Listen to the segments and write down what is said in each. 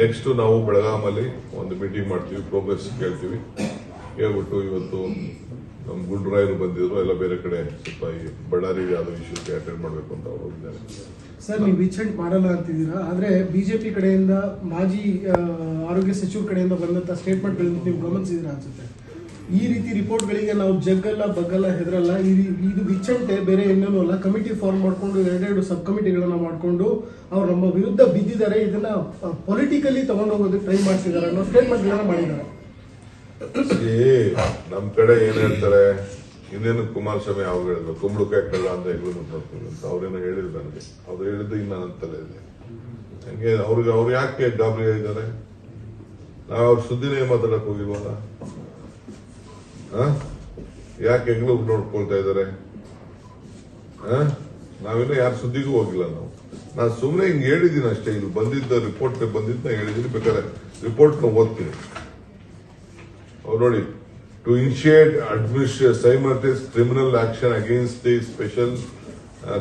Next ನಾವು ಬೆಳಗಾಮಲ್ಲಿ ಒಂದು meeting ಮಾಡ್ತೀವಿ ಪ್ರೋಗ್ರೆಸ್ ಕೇಳ್ತೀವಿ. ಹೇಳ್ಬಿಟ್ಟು ಇವತ್ತು ನಮ್ಮ ಗುಂಡ್ರಾಯರು ಬಂದಿದ್ರು, ಎಲ್ಲ ಬೇರೆ ಕಡೆ ಸ್ವಲ್ಪ ಈ ಬಳ್ಳಾರಿ ಯಾವ ಇಶ್ಯೂಸ್ಗೆ ಅಟೆಂಡ್ ಮಾಡಬೇಕು ಅಂತ ಅವರು ಹೋಗಿದ್ದಾರೆ. ಸರ್, ನೀವು ವಿಚೆಂಟ್ ಮಾಡಲ್ಲ ಅಂತಿದ್ದೀರಾ? ಆದ್ರೆ ಬಿಜೆಪಿ ಕಡೆಯಿಂದ, ಮಾಜಿ ಆರೋಗ್ಯ ಸಚಿವ ಕಡೆಯಿಂದ ಬಂದಂತ ಸ್ಟೇಟ್ಮೆಂಟ್ಗಳನ್ನು ನೀವು ಗಮನಿಸಿದಿರಾ ಅನ್ಸುತ್ತೆ? ಈ ರೀತಿ ರಿಪೋರ್ಟ್ಗಳಿಗೆ ನಾವು ಜಗ್ಗಲ್ಲ, ಬಗ್ಗಲ್ಲ, ಹೆದರಲ್ಲ. ಇದು ಬಿಚ್ಚಂತೆ ಬೇರೆ ಇನ್ನೇನು ಅಲ್ಲ. ಕಮಿಟಿ ಫಾರ್ಮ್ ಮಾಡಿಕೊಂಡು ಎರಡೆರಡು ಸಬ್ ಕಮಿಟಿಗಳನ್ನ ಮಾಡಿಕೊಂಡು ಅವ್ರು ನಮ್ಮ ವಿರುದ್ಧ ಬಿದ್ದಿದ್ದಾರೆ. ಇದನ್ನ ಪೊಲಿಟಿಕಲಿ ತಗೊಂಡೋಗೋದಕ್ಕೆ ಟ್ರೈ ಮಾಡ್ತಿದ್ದಾರೆ ಅನ್ನೋ ಸ್ಟೇಟ್ಮೆಂಟ್ಗಳನ್ನ ಮಾಡಿದ್ದಾರೆ. ಏ ನಮ್ ಕಡೆ ಏನು ಹೇಳ್ತಾರೆ? ಇನ್ನೇನು ಕುಮಾರಸ್ವಾಮಿ ಅವ್ರು ಹೇಳಿದ್ರು ಕುಂಬಳಕಾಯಿ ಕಳ್ಳ ಅಂತ ನೋಡ್ತೀವಿ ಅಂತ ಅವ್ರೇನೋ ಹೇಳಿದ್ರು ನನಗೆ. ಅವ್ರು ಹೇಳಿದ್ದು ಇನ್ನ ನನ್ನ ತಲೆ ಇದೆ ಹಂಗೆ ಅವ್ರಿಗೆ ಅವ್ರು ಯಾಕೆ ಗಾಬರಿ ಆಗಿದ್ದಾರೆ ನಾವು ಅವ್ರ ಸುದ್ದಿನೇ ಮಾತಾಡಕ್ ಹೋಗಿಲ್ವಲ್ಲ? ಯಾಕೆ ಹೆಗ್ಲು ನೋಡ್ಕೊಳ್ತಾ ಇದ್ದಾರೆ ನಾವಿನ್ನೂ ಯಾರ ಸುದ್ದಿಗೂ ಹೋಗಿಲ್ಲ ನಾವು. ನಾನು ಸುಮ್ಮನೆ ಹಿಂಗ್ ಹೇಳಿದ್ದೀನಿ ಅಷ್ಟೇ, ಇಲ್ಲಿ ಬಂದಿದ್ದ ರಿಪೋರ್ಟ್ ಬಂದಿದ್ದ ಹೇಳಿದ್ದೀನಿ ಬೇಕಾದ್ರೆ ರಿಪೋರ್ಟ್ ಓದ್ತೀನಿ. ಅವ್ರು ನೋಡಿ to initiate administrative ಸೈಮರ್ಟೇಸ್ criminal action against the special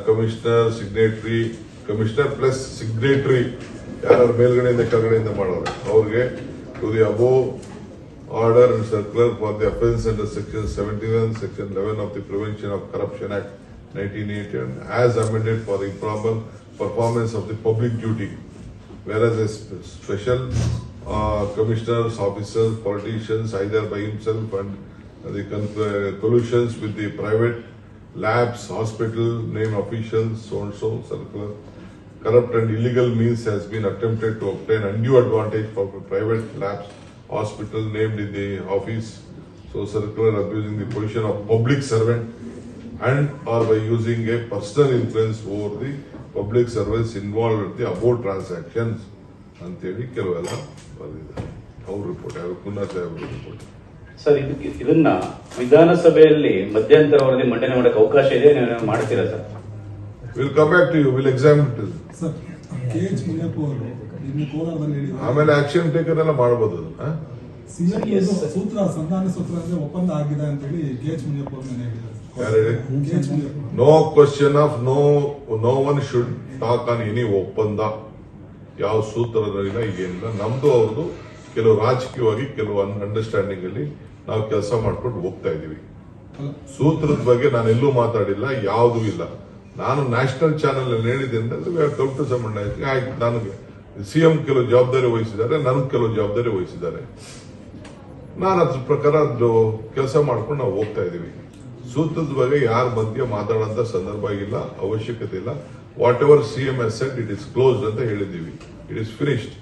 commissioner signatory commissioner plus signatory ಯಾರು ಮೇಲ್ಗಡೆಯಿಂದ ಕೆಳಗಡೆಯಿಂದ ಮಾಡೋರು? ಅವ್ರಿಗೆ to the above Order and Circular for the offence under Section 71, Section 11 of the Prevention of Corruption Act 1980 as amended for improper performance of the public duty. Whereas a special uh, commissioners, officers, politicians, either by himself and the uh, collusions with the private labs, hospital, name officials, so and so, circular. Corrupt and illegal means has been attempted to obtain undue advantage for private labs hospital named in the office, so circular abusing the position of public servant and or by using a personal influence over the public servants involved with the above transactions ಅಂತೇಳಿ ಕೆಲವೆಲ್ಲ ಬರೆದಿದ್ದಾರೆ ಅವ್ರ report ಯಾರು ಪುನಃ ಸಾಹೇಬ್ರ report sir ಇದಕ್ಕೆ ಇದನ್ನ ವಿಧಾನಸಭೆಯಲ್ಲಿ ಮಧ್ಯಂತರ ವರದಿ ಮಂಡನೆ ಮಾಡಕ್ಕೆ ಅವಕಾಶ ಇದೆ ನೀವು ಮಾಡ್ತೀರಾ sir will come back to you will examine sir K H Muniyappa ಅವರು ಆಮೇಲೆ ಆಕ್ಷನ್ ಟೇಕನ್ ಎಲ್ಲ ಮಾಡಬಹುದು ಸಿಎಂ ಸೂತ್ರ ಸಂಧಾನ ಸೂತ್ರ ಅಂದ್ರೆ ಒಪ್ಪಂದ ಆಗಿದೆ ಯಾರು ಹೇಳಿ K H Muniyappa no question of no no one should talk on any ಒಪ್ಪಂದ. ಯಾವ ಸೂತ್ರದಲ್ಲಿಲ್ಲ ಈಗೇನಿಲ್ಲ. ನಮ್ದು ಅವ್ರದ್ದು ಕೆಲವು ರಾಜಕೀಯವಾಗಿ ಕೆಲವು ಅಂಡರ್ಸ್ಟ್ಯಾಂಡಿಂಗ್ ಅಲ್ಲಿ ನಾವು ಕೆಲಸ ಮಾಡ್ಕೊಂಡು ಹೋಗ್ತಾ ಇದೀವಿ ಸೂತ್ರದ ಬಗ್ಗೆ ನಾನು ಎಲ್ಲೂ ಮಾತಾಡಿಲ್ಲ ಯಾವುದೂ ಇಲ್ಲ. ನಾನು ನ್ಯಾಷನಲ್ ಚಾನೆಲ್ ಅಲ್ಲಿ ಹೇಳಿದ್ದೇನೆ ದೊಡ್ಡ ಸಂಬಂಧ ಆಯ್ತು ನನಗೆ ಸಿಎಂ ಕೆಲವು ಜವಾಬ್ದಾರಿ ವಹಿಸಿದ್ದಾರೆ ನನಗೆ ಕೆಲವು ಜವಾಬ್ದಾರಿ ವಹಿಸಿದ್ದಾರೆ. ನಾನು ಅದ್ರ ಪ್ರಕಾರ ಅದು ಕೆಲಸ ಮಾಡ್ಕೊಂಡು ನಾವು ಹೋಗ್ತಾ ಇದೀವಿ. ಸೂತ್ರದ ಬಗ್ಗೆ ಯಾರ ಮಧ್ಯೆ ಮಾತಾಡೋಂತ ಸಂದರ್ಭ ಇಲ್ಲ, ಅವಶ್ಯಕತೆ ಇಲ್ಲ. Whatever CM has said it is closed ಅಂತ ಹೇಳಿದೀವಿ ಇಟ್ ಇಸ್ ಫಿನಿಶ್ಡ್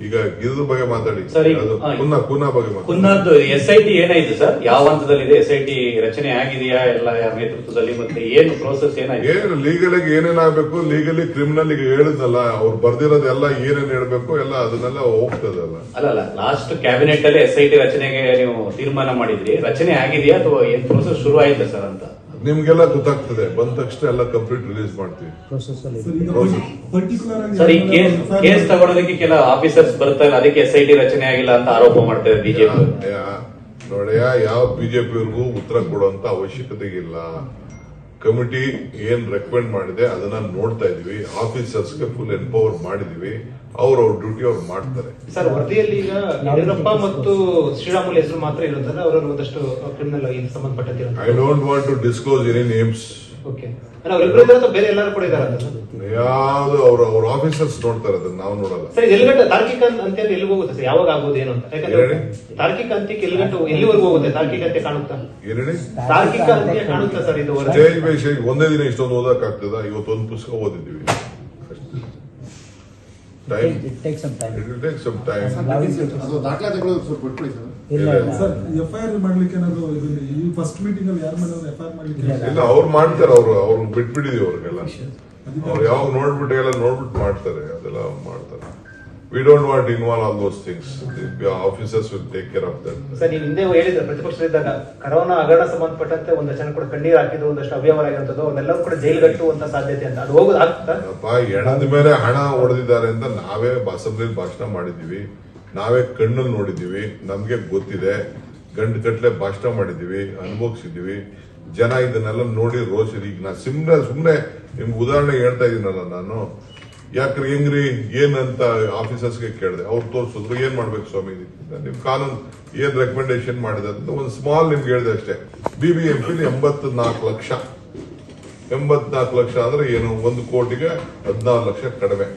ಈಗ ಇದ್ರ ಬಗ್ಗೆ ಮಾತಾಡಿ. ಸರ್, ಈಗ- ಅದು ಹಾ. ಕುನ್ನ ಕುನ್ನ ಬಗ್ಗೆ ಮಾತಾಡಿ. ಕುನ್ನದ್ದು ಎಸ್ ಐ ಟಿ ಏನಾಯ್ತು ಸರ್? ಯಾವ ಹಂತದಲ್ಲಿದೆ ಎಸ್ ಐ ಟಿ ರಚನೆ ಆಗಿದೆಯಾ? ಎಲ್ಲ ಯಾರ ನೇತೃತ್ವದಲ್ಲಿ ಮತ್ತೆ ಏನು ಪ್ರೋಸೆಸ್ ಏನಾಯ್ತು? ಏನು ಲೀಗಲಿಗೆ ಏನೇನಾಗಬೇಕು ಲೀಗಲಿ ಕ್ರಿಮಿನಲ್ ಈಗ ಹೇಳಿದ್ನಲ್ಲ ಅವ್ರು ಬರ್ದಿರೋದೆಲ್ಲ ಏನೇನ್ ಹೇಳ್ಬೇಕು? ಎಲ್ಲ ಅದನ್ನೆಲ್ಲ ಹೋಗ್ತದಲ್ಲ ಅಲ್ಲ. ಅಲ್ಲ ಲಾಸ್ಟ್ ಕ್ಯಾಬಿನೆಟ್ ಅಲ್ಲಿ ಎಸ್ ಐ ಟಿ ರಚನೆಗೆ ನೀವು ತೀರ್ಮಾನ ಮಾಡಿದ್ರಿ. ರಚನೆ ಆಗಿದೆಯಾ ಅಥವಾ ಏನ್ ಪ್ರೋಸೆಸ್ ಶುರು ಆಯ್ತಾ ಸರ್ ಅಂತ? ನಿಮ್ಗೆಲ್ಲ ಗೊತ್ತಾಗ್ತದೆ. ಬಂದ ತಕ್ಷಣ ಎಲ್ಲ ಕಂಪ್ಲೀಟ್ ರಿಲೀಸ್ ಮಾಡ್ತೀವಿ. ಸರ್ ಪರ್ಟಿಕ್ಯುಲರ್ ಆಗಿ ಸರ್ ಈ ಕೇಸ್ ಕೇಸ್ ತಗೊಳೋದಕ್ಕೆ ಕೆಲ ಆಫೀಸರ್ಸ್ ಇಲ್ಲ ಅದಕ್ಕೆ ಎಸ್ ಐ ಟಿ ರಚನೆ ಆಗಿಲ್ಲ ಅಂತ ಆರೋಪ ಮಾಡ್ತಾರೆ ಬಿಜೆಪಿ ನೋಡ್ಯಾ ಯಾವ ಬಿಜೆಪಿಯವ್ರಿಗೂ ಉತ್ತರ ಕೊಡುವಂತ ಅವಶ್ಯಕತೆ ಇಲ್ಲ ಕಮಿಟಿ ಏನ್ ರೆಕಮೆಂಡ್ ಮಾಡಿದೆ ಅದನ್ನ ನೋಡ್ತಾ ಇದೀವಿ. ಆಫೀಸರ್ಸ್ಗೆ ಫುಲ್ ಎಂಪವರ್ ಮಾಡಿದೀವಿ. ಅವ್ರ ಅವ್ರ ಡ್ಯೂಟಿ ಅವ್ರು ಮಾಡ್ತಾರೆ. ಸರ್ ವರದಿಯಲ್ಲಿ ಈಗ ಯಡಿಯೂರಪ್ಪ ಮತ್ತು ಶ್ರೀರಾಮುಲು ಹೆಸರು ಮಾತ್ರ ಇರುತ್ತಲ್ಲ ಅವರಲ್ಲಿ ಒಂದಷ್ಟು ಕ್ರಿಮಿನಲ್ ಸಂಬಂಧಪಟ್ಟಂತೆ I don't want to disclose any names okay ಇದ್ದಾರೆ ಬೇರೆ ಎಲ್ಲರೂ ಕೂಡ ಇದ್ದಾರೆ ಯಾವ್ದು ಅವ್ರ ಅವ್ರ ಆಫೀಸರ್ಸ್ ನೋಡ್ತಾರೆ ಅದನ್ನ ನಾವು ನೋಡಲ್ಲ. ಸರ್ ಎಲ್ಲಿಗಂಟ ತಾರ್ಕಿಕ ಅಂತ್ಯ ಎಲ್ಲಿಗೆ ಹೋಗುತ್ತೆ ಸರ್? ಯಾವಾಗ ಆಗೋದು ಏನು ಅಂತ? ಯಾಕಂದ್ರೆ ತಾರ್ಕಿಕ ಅಂತ್ಯಕ್ಕೆ ಎಲ್ಲಿಗಂಟ ಎಲ್ಲಿವರೆಗೂ ಹೋಗುತ್ತೆ? ತಾರ್ಕಿಕ ಅಂತ್ಯ ಕಾಣುತ್ತಾ? ತಾರ್ಕಿಕ ಅಂತ್ಯ ಕಾಣುತ್ತಾ ಸರ್ ಇದು ಜೈ ಒಂದೇ ದಿನ ಇಷ್ಟೊಂದು ಓದಕ್ ಆಗ್ತದ? ಇವತ್ತೊಂದು ಪುಸ್ತಕ ಓದಿದ್ದೀವಿ. Time it takes some time it take some time ದಾಖಲಾತಿಗಳು ಸ್ವಲ್ಪ sir. Sir F I R ಮಾಡ್ಲಿಕ್ಕೆ ಏನಾದ್ರು ಇದು ಈ ಫಸ್ಟ್ ಮೀಟಿಂಗ್ ಅಲ್ಲಿ ಯಾರು ಮಾಡಿದ್ರು ಎಫ್ ಐ ಆರ್ ಮಾಡ್ಲಿಕ್ಕೆ ಇಲ್ಲ. ಇಲ್ಲ ಅವ್ರು ಮಾಡ್ತಾರೆ ಅವ್ರು ಅವ್ರು ಬಿಟ್ಬಿಟ್ಟಿದೀವಿ ಅವ್ರಿಗೆಲ್ಲ. ಅವ್ರು ಯಾವಾಗ ನೋಡ್ಬಿಟ್ಟು ಎಲ್ಲ ನೋಡ್ಬಿಟ್ಟು ಮಾಡ್ತಾರೆ ಅದೆಲ್ಲ ಮಾಡ್ತಾರೆ. We don't want involve all those things officers will take care of that sir ನೀವು ಹಿಂದೆ ಹೇಳಿದ್ರೆ ಪ್ರತಿಪಕ್ಷದಲ್ಲಿದ್ದಾಗ ಕರೋನಾ ಹಗರಣ ಸಂಬಂಧಪಟ್ಟಂತೆ ಒಂದಷ್ಟು ಜನ ಕೂಡ ಕಣ್ಣೀರು ಹಾಕಿದ್ರು ಒಂದಷ್ಟು ಅವ್ಯವಹಾರ ಆಗಿರುವಂತದ್ದು ಅವನ್ನೆಲ್ಲರೂ ಕೂಡ ಜೈಲ್ಗಟ್ಟುವಂತ ಸಾಧ್ಯತೆ ಅಂತ. ಅದು ಹೋಗೋದು ಆಗ್ತಾ ಅಪ್ಪ ಎಣದ ಮೇಲೆ ಹಣ ಹೊಡೆದಿದ್ದಾರೆ ಅಂತ ನಾವೇ ಅಸೆಂಬ್ಲಿ ಭಾಷಣ ಮಾಡಿದೀವಿ ನಾವೇ ಕಣ್ಣಲ್ಲಿ ನೋಡಿದ್ದೀವಿ, ನಮಗೆ ಗೊತ್ತಿದೆ, ಗಂಡು ಕಟ್ಲೆ ಭಾಷಣ ಮಾಡಿದ್ದೀವಿ, ಅನುಭವಿಸಿದ್ದೀವಿ. ಜನ ಇದನ್ನೆಲ್ಲ ನೋಡಿ ರೋಷಿರಿ ಈಗ ನಾ ಸುಮ್ಮನೆ ಸುಮ್ನೆ ನಿಮ್ಗೆ ಉದಾಹರಣೆ ಹೇಳ್ತಾ ಇದ್ದೀನಲ್ಲ ನಾನು. ಯಾಕ್ರಿ ಹೆಂಗ್ರಿ? ಏನಂತ ಆಫೀಸರ್ಸ್ಗೆ ಕೇಳಿದೆ. ಅವ್ರು ತೋರಿಸಿದ್ರು, ಏನ್ ಮಾಡ್ಬೇಕು ಸ್ವಾಮಿ ಅಂತ ನಿಮ್ ಕಾನೂನು ಏನ್ ರೆಕಮೆಂಡೇಶನ್ ಮಾಡಿದೆ ಅಂತ ಒಂದು ಸ್ಮಾಲ್ ನಿಮ್ಗೆ ಹೇಳಿದೆ ಅಷ್ಟೇ. ಬಿ ಬಿ ಎಂ ಪಿ ಎಂಬತ್ ನಾಲ್ಕು ಲಕ್ಷ. ಎಂಬತ್ನಾಲ್ಕು ಲಕ್ಷ ಅಂದ್ರೆ ಏನು, ಒಂದು ಕೋಟಿಗೆ ಹದಿನಾರು ಲಕ್ಷ ಕಡಿಮೆ.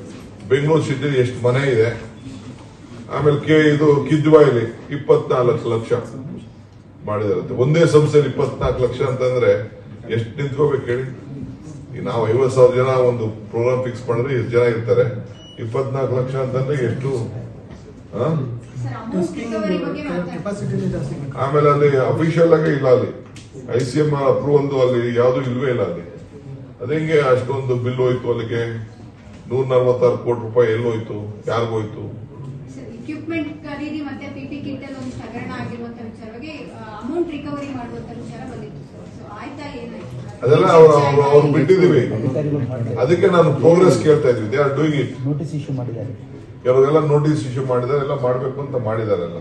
ಬೆಂಗಳೂರು ಸಿಟಿ ಎಷ್ಟು ಮನೆ ಇದೆ? ಆಮೇಲೆ ಕೆ ಇದು ಕಿದ್ವಾಯಿಲಿ ಇಪ್ಪತ್ನಾಲ್ಕು ಲಕ್ಷ ಮಾಡಿದಾರಂತೆ. ಒಂದೇ ಸಂಸ್ಥೆಯಲ್ಲಿ ಇಪ್ಪತ್ನಾಲ್ಕು ಲಕ್ಷ ಅಂತಂದ್ರೆ ಎಷ್ಟು ನಿಂತ್ಕೋಬೇಕು ಹೇಳಿ? ನಾವು ಐವತ್ ಸಾವಿರ ಜನ ಒಂದು ಪ್ರೋಗ್ರಾಮ್ ಫಿಕ್ಸ್ ಮಾಡಿದ್ರೆ ಎಷ್ಟು ಜನ ಇರ್ತಾರೆ? ಇಪ್ಪತ್ನಾಲ್ಕು ಲಕ್ಷ ಅಂತಂದ್ರೆ ಎಷ್ಟು? ಆಮೇಲೆ ಅಲ್ಲಿ ಅಫಿಷಿಯಲ್ ಆಗಿ ಇಲ್ಲ ಅಲ್ಲಿ. ಐ ಸಿ ಎಂ ಅಪ್ರೂವಲ್ ಅಲ್ಲಿ ಯಾವುದು ಇಲ್ವೇ ಇಲ್ಲ ಅಲ್ಲಿ. ಅದೇ ಅಷ್ಟೊಂದು ಬಿಲ್ ಹೋಯ್ತು ಅಲ್ಲಿಗೆ? ನೂರ ನಲ್ವತ್ತಾರು ಕೋಟಿ ರೂಪಾಯಿ ಎಲ್ಲೋಯ್ತು ಯಾರಿಗೋಯ್ತು ಇಕ್ವಿಪ್ಮೆಂಟ್ ಖರೀದಿ ಮತ್ತೆ ಪಿಪಿ ಕಿಟ್ ಅಲ್ಲಿ ಒಂದು ಹಗರಣ ಆಗಿರುವಂತ ವಿಚಾರವಾಗಿ ಅಮೌಂಟ್ ರಿಕವರಿ ಮಾಡುವಂತ ವಿಚಾರ ಬಂದಿತ್ತು ಸೊ ಆಯ್ತಾ ಏನಾಯ್ತು ಅದೆಲ್ಲ ಅವರು ಅವ್ರು ಅದಕ್ಕೆ ನಾನು ಪ್ರೋಗ್ರೆಸ್ ಕೇಳ್ತಾ ಇದ್ವಿ. They are doing it notice issue ಮಾಡಿದ್ದಾರೆ. ಕೆಲವೆಲ್ಲ ನೋಟಿಸ್ ಇಶ್ಯೂ ಮಾಡಿದ್ದಾರೆ ಎಲ್ಲ ಮಾಡ್ಬೇಕು ಅಂತ ಮಾಡಿದಾರೆಲ್ಲ.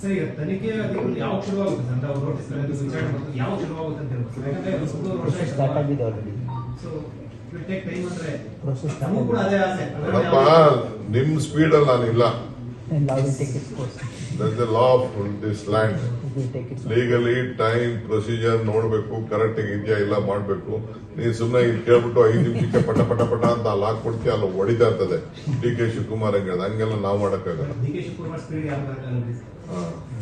ಸರ್ ಈಗ ತನಿಖೆ ಅಧಿಕಾರಿಗಳು ಯಾವಾಗ ಶುರುವಾಗುತ್ತೆ ಅಂತ ಅವ್ರು ನೋಟಿಸ್ ವಿಚಾರಣೆ ಮಾಡ್ತಾರೆ. ಯಾವಾಗ ಶುರುವಾಗುತ್ತೆ ಅಂತ ಹೇಳ್ಬೋದು ಸರ್ ಯಾಕಂದ್ರೆ ಒಂದೂವರೆ ವರ್ಷ ಪ್ರೊಸೆಸ್ ಸ್ಟಾರ್ಟ್ ಆಗಿದೆ already so it take time ಅಂದ್ರೆ ಪ್ರೊಸೆಸ್ ನಮಗೂ ಕೂಡ ಅದೇ ಆಸೆ. ಅಪ್ಪ ನಿಮ್ ಸ್ಪೀಡ್ ಅಲ್ಲಿ ನಾನಿಲ್ಲ. Law will will take land will take its legally time procedure ನೋಡಬೇಕು ಕರೆಕ್ಟ್ ಇದೆಯಾ ಇಲ್ಲ ಮಾಡಬೇಕು. ನೀನು ಸುಮ್ಮನೆ ಇಲ್ಲಿ ಕೇಳ್ಬಿಟ್ಟು ಐದು ನಿಮಿಷಕ್ಕೆ ಪಟ ಪಟ ಪಟ ಅಂತ ಅಲ್ಲಿ ಹಾಕ್ಬಿಡ್ತೀಯ ಅಲ್ಲಿ ಹೊಡಿತಾ ಇರ್ತದೆ. ಡಿ ಕೆ ಶಿವಕುಮಾರ್ ಹಂಗೆ ಹಂಗೆಲ್ಲ ನಾವು ಮಾಡಕ್ಕಾಗಲ್ಲ.